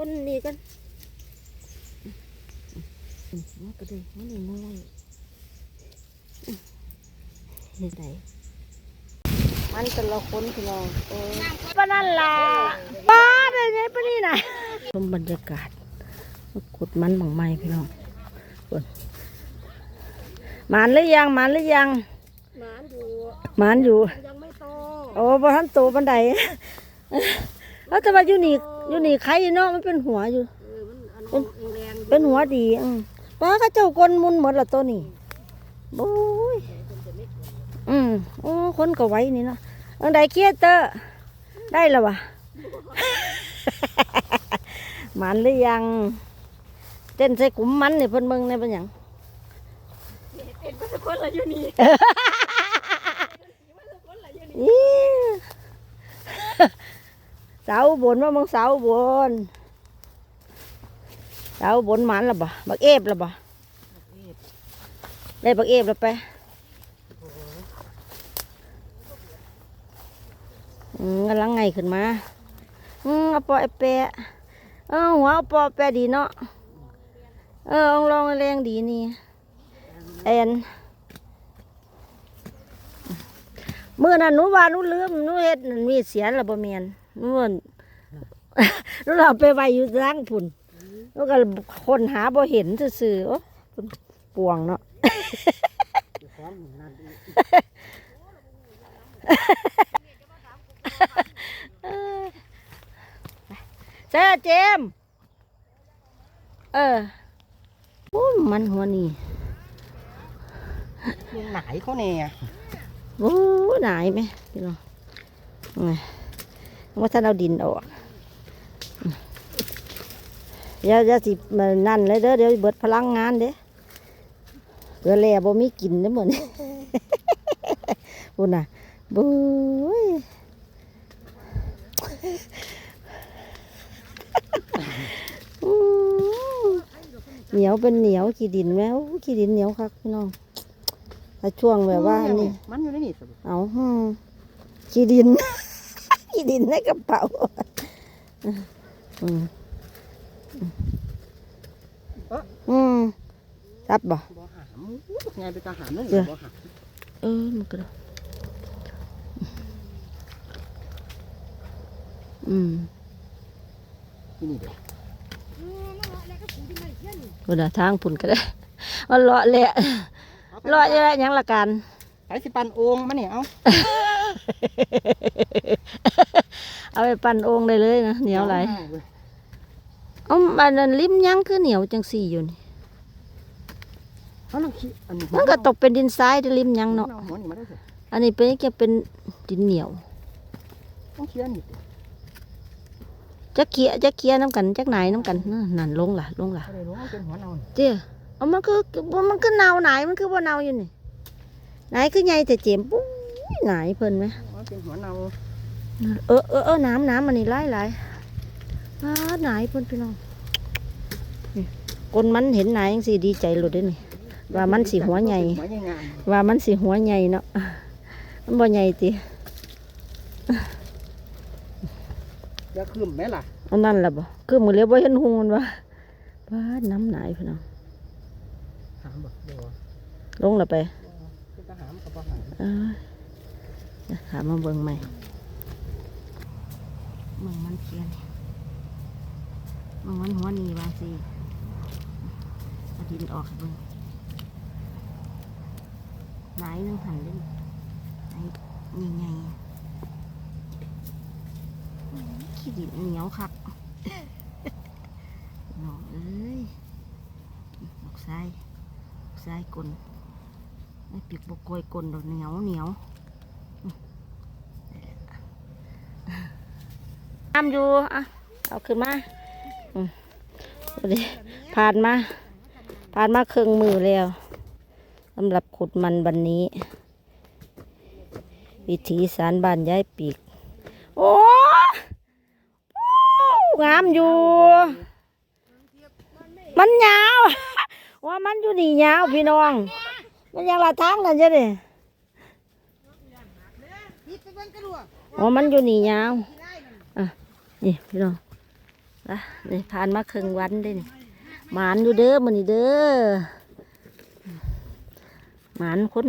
ก้นนี่กันมันก็เลยมันนี่มันไล่เฮ็ดไดมันแต่ละคนพี่น้องโอ้ยปนั่นล่ะบ้าได้ไงปนี่นะชมบรรยากาศขุดมันบางไม้พี่น้องเบิ่งหมานหรือยังหมานหรือยังหมานอยู่หมานอยู่ยังไม่โตโอ้บ่ทันโตบันไดแล้วแต่ว่าอยู่นี่ อยู่นี่ใครเนาะมันเป็นหัวอยู่ เออมันอันแรงๆเป็นหัวดีอืมป้าเขาเจ้ากลมุนหมดละตัวนี่โอ้ยอืมโอ้คนก็ไว้นี่เนาะอันใดเครียดเตอร์ได้แล้ววะ หมันหรือยัง เต้นใส่กลุ่มมันเนี่ยเพิ่นเบิ่งในเป็นหยัง เป็นพระคนละอยู่นี่ อี สาวบนว่ามึงสาวบนสาวบนหมันละบ่บักเอฟละบ่ได้บักเอฟล้วไปอืมกำลังไงขึ้นมาอืมเอาปอไอแปะเออหัวเอาปอแปะดีเนาะเออเอาลองแรงดีนี่แอนเมื่อนั้นหนูว่าหนูลืมหนูเฮ็ดมีเสียนละบ่เมียน หนูว่าหนูเอาไปไว้อยู่ร่างพุ่นหนูก็คนหาบ่เห็นซื่อๆโอ้ปวงเนาะเจ้าเจมส์เออโอ้มันหัวนี่ลุงไหนเขาเนี่ยโอ้หนายไหมพี่น้องไง ว่าท่านเอาดินออกเดี๋ยวจะสิมานั่นเลยเด้อเดี๋ยวเบิดพลังงานเด้เพื่อแล่บ่มีกินเด้อหมดนี่บุญน่ะบุ้ยอู้เหนียวเป็นเหนียวขี้ดินแมวขี้ดินเหนียวคักพี่น้องถ้าช่วงแบบว่านี่มันอยู่ในนี่สิเอาหืมขี้ดิน ขี้ดินในกระเป๋าอืมอืมรับบ่บ่หามไงไปทหารนั่นเดี๋ยวบ่หามเออมันก็ได้อืมที่นี่เด้อก็ได้ทางผุนก็ได้มันเลาะแหละเลาะแหละหยังละกันไปสิปันโองมันเนี่ยเอา เอาไปปั่นโองได้เลยนะเหนียวไหลายเอาอันนั้นลิ้มยังคือเหนียวจังสี่อยู่นี่เอาน้ำขี้อันนี้มันก็ตกเป็นดินทรายแต่ลิ้มยังเนาะหัวนี่มาได้สิอันนี้เป็นแค่เป็นดินเหนียวต้องเคี้ยนี่ดิจะเคียจะเคียน้ำกันจักไหนน้ำกันนั่นนั่นลงล่ะลงล่ะอะไรรู้ว่าเป็นหัวเน่าเจ้เอามันคือมันคือเนาไหนมันคือว่าเนาอยู่นี่ไหนคือใหญ่แต่เจ็มปุ้ยไหนเพิ่นไหมว่าเป็นหัวเน่า เออเออเออน้ำน้ำมันนี่ไล่ไล่อ้าไหนเพิ่นพี่น้องนี่คนมันเห็นไหนยังสิดีใจหลุดเด้นี่ว่ามันสิหัวใหญ่หัวใหญ่งามว่ามันสิหัวใหญ่เนาะมันบ่ใหญ่ติจะขึ้นไหมล่ะอันนั้นล่ะบ่คือมือเลี้ยวบ่เห็นหุงมันว่าบ้าดน้ำไหนพี่น้องหามบ่บ่ลงและไปเป็นทหารกับบ่หามเออเดี๋ยวถามมาเบิ่งใหม่ เบิ่งมันเขียนเบิ่งมันหัวนีบางสิเอาดินออกให้เบิ่งไหนนึงหันเล่นไหนใหญ่ๆอื้อขี้ดินเหนียวคักน้องเอ้ยดอกทรายดอกทรายกลนไอ้ปีกบกกลวยกลนดอกเหนียวเหนียว ทำอยู่อะเอาขึ้นมาดิผ่านมาผ่านมาครึ่งมือแล้วสำหรับขุดมันวันนี้ วิถีสารบานย้ายปีกโอ้โอ้งามอยู่ มันยาวว่ามันอยู่นี่ยาวพี่น้อง มันยังละทางกันจ้ะเนี่ยอ๋อมันอยู่นี่ยาว นี่พี่น้องอะนี่ผ่านมาครึ่งวันได้นี่หมานอยู่เด้อมันนี่เด้อหมานคน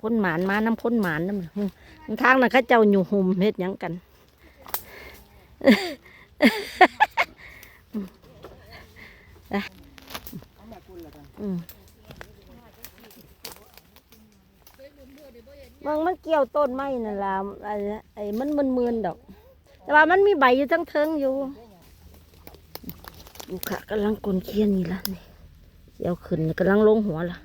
คนหมานมาน้ำคนหมานน้ำทางนั้นเขาเจ้าอยู่หุ่มเฮ็ดยังกันอาแม่คุณละกันอืมมันมันเกี่ยวต้นไม้นั่นล่ะไอ้ไอ้มันมันมืนดอก แต่ว่ามันมีใบอยู่ทั้งเทิงอยู่ลูกค่ะกำลังกลนเคียนนี่ละนี่เดี๋ยวขึ้นกำลังลงหัวละ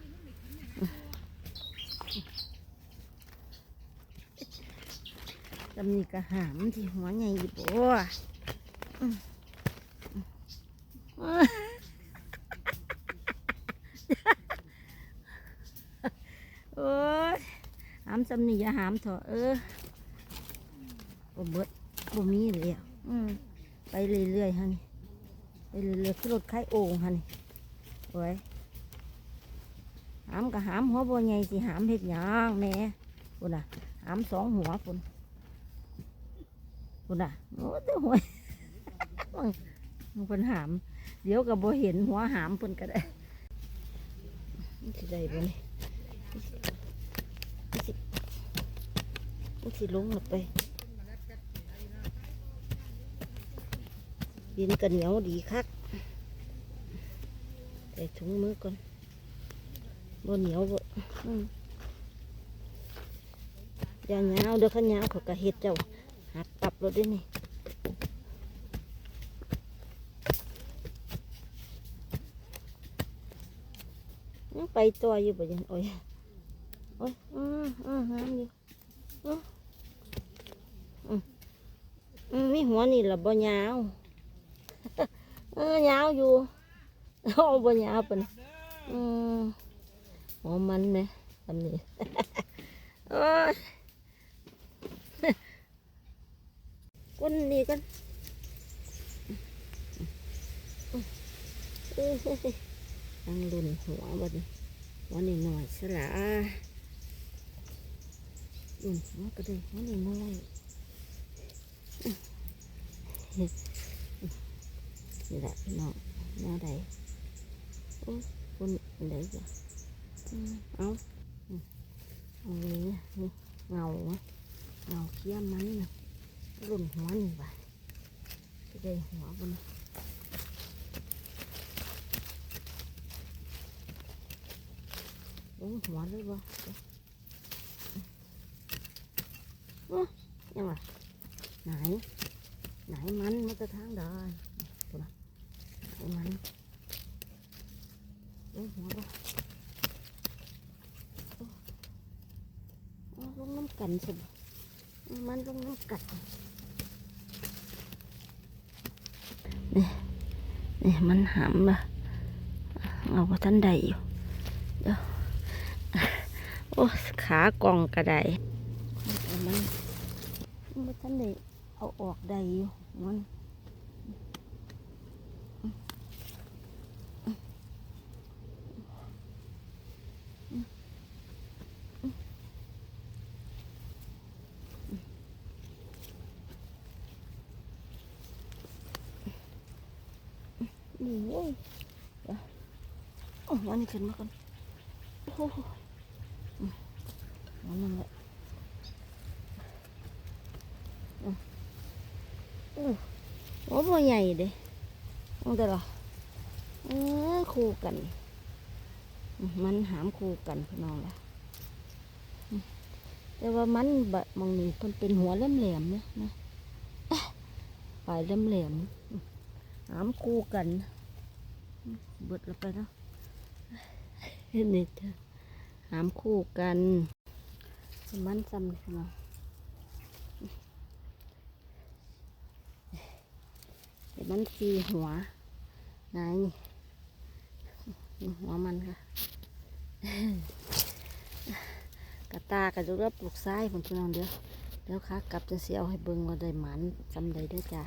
จำนี่กระหามที่หัวใหญ่อยู่บ่อืมอืมโอ้ยหามจำนี่อย่าหามเถอะเออบ่เบิด บ่มีเลยอะอืมไปเรื่อยๆฮะนี่ไปเรื่อยๆขึ้นรถไข่โอ่งฮะนี่โอ้ยหามกับหามหัวบ่ใหญ่สิหามเฮ็ดหยังแหม่พุ่นน่ะหามสองหัวพุ่นพุ่นน่ะโอ้แต่หัวมันเพิ่นหาม เดี๋ยวก็บ่เห็นหัวหามเพิ่นก็ได้มันสิได้บ่นี่มันสิมันสิลงลงไป ดินกันเหนียวดีคักใส่ถุงมือก่อนบ่เหนียวบ่อืมอย่าเหนียวเด้อขันเหนียวเขาก็เฮ็ดเจ้าหักปรับรถด้วยนี่ยังไปตัวอยู่บ่ยังโอ้ยโอ้ยอืมอืมหามอยู่อืมอืมอืมมีหัวนี่ล่ะบ่ยาว เออยาวอยู่โอ้บ่ยาวเปะนอืมหัวมันไหมทำนี่โอ้ยก้นนี่กันตั้งลุนหัวบนี่หัวนี่หน่อยสละลุนหัวก็ได้หัวนี่น้อย นี่แหละพี่น้องแนวใดโอ้ยคนอันใดจ้ะอืมเอาอืมเอาเลยเนี่ยนี่เงาไหมเงาเขี้ยมมันนะรุ่นหัวนี่บ่ะจะได้หัวบนลงหัวเลยบ่เดี๋ยวโอ้ยยังไงไหนไหนมันมันจะทางได้ไอ้ มันลงหัวบ่โอ้ลงน้ำกันสิมันลงน้ำกัดนี่นี่มันหามบ่เอาว่าท่านใดอยู่เดี๋ยวโอ้ขากองกระไดมันว่าท่านใดเอาออกไดอยู่มัน โว้ยเดี๋ยวโอ้วันนี้ขึ้นมาก่อนโอ้โหมเอานั่นแหละอืมอู้โอ้บ่ใหญ่เด้เอาแต่ละเออคู่กัน มันหามคู่กันพี่น้องละแต่ว่ามันแบะมองนี่มันเป็นหัวแหลมๆเนี่ยนะปลายแหลมๆอืมหามคู่กัน บดแล้วไปเนาะเห็นนี่เถอหามคู่กันสมันซ้ำเนาะเห็นมันสีหัวไหนนี่นี่หัวมันค่ะกระตากระจุกปลูกซ้ายผมพี่น้องเดี๋ยวเดี๋ยวค่ะกลับจะเสียเอาให้เบิ่งว่าได้หมันจำได้เด้วยจ้ะ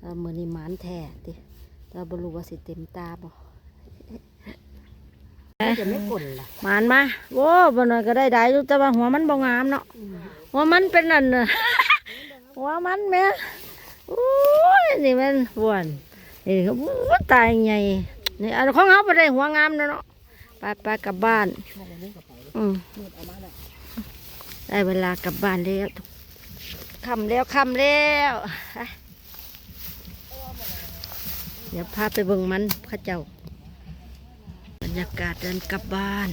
เออมือนี้หมันแท้ติ เราบรู้ว่าสิเต็มตาบ่จะไม่กลนล่ะมานมาโว้บ่น่อยก็ได้ได้อยู่แต่ว่าหัวมันบ่งามเนาะหัวมันเป็นนั่นน่ะหัวมันแหม่โอ้ยนี่มันหวนเอ้ยเขาอู้ตายไงนี่อันของเขาไปได้หัวงามแล้วเนาะไปไปกลับบ้านอืมได้เวลากลับบ้านแล้วคำแล้วคำแล้วไป เดี๋ยวพาไปเบิ่งมันเข้าเจ้า บรรยากาศเดินกลับบ้าน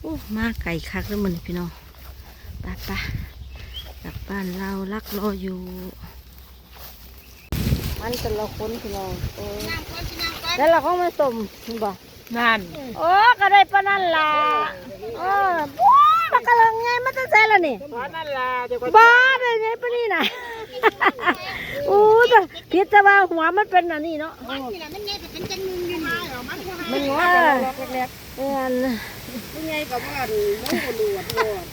โอ้มาไก่คักแล้วมันพี่น้องไปไปกลับบ้านเรารักรออยู่ มันแต่ละคนพี่น้องเออแล้วเราก็มาส่มเห็นบอกนั่นโอ้ก็ได้ปะนั่นล่ะเออบู๊มันกำลังไงมันจะเสร็จแล้วนี่เพราะนั่นล่ะเดี๋ยวก็บ้าได้ไงปะนี่น่ะ อู้แต่พิจารณาหัวมันเป็นอันนี้เนาะมันนี่แหละมันเนี่ยเป็นจังนึงอยู่นี่เหรอมันก็มันงอเอกันอเล็กเอ็นๆยังไงกับว่าน้องคนดูดดูด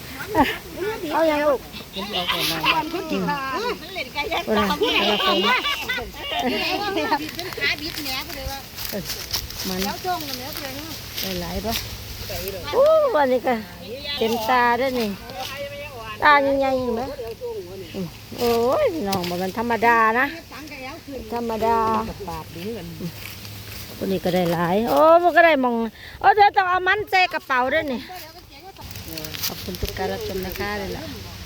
เอาอย่างลูกมันเล่นไก่ยักษ์เอาอย่างเอาอย่างเป็นขาบิดแหนก็เลยว่ามันแล้วจ้องกันแล้วเลยหลายๆปะอู้วันนี้ก็เต็มตาด้วยนี่ตาใหญ่ๆอยู่ไหมอืม โอ้ยน้องบอกมันธรรมดานะ ธรรมดาปาดดีกันคนนี้ก็ได้หลาย โอ้มันก็ได้มอง โอ้เธอต้องเอามันใส่กระเป๋าด้วยนี่ ขอบคุณทุกการรับชมนะคะเลยล่ะ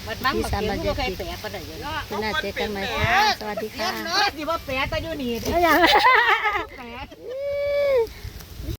มันมันมาเก็บก็ใครแปะก็ได้น่าเจอกันใหม่ค่ะ สวัสดีค่ะเนาะสิว่าแปะแต่อยู่นี่แล้วอย่าง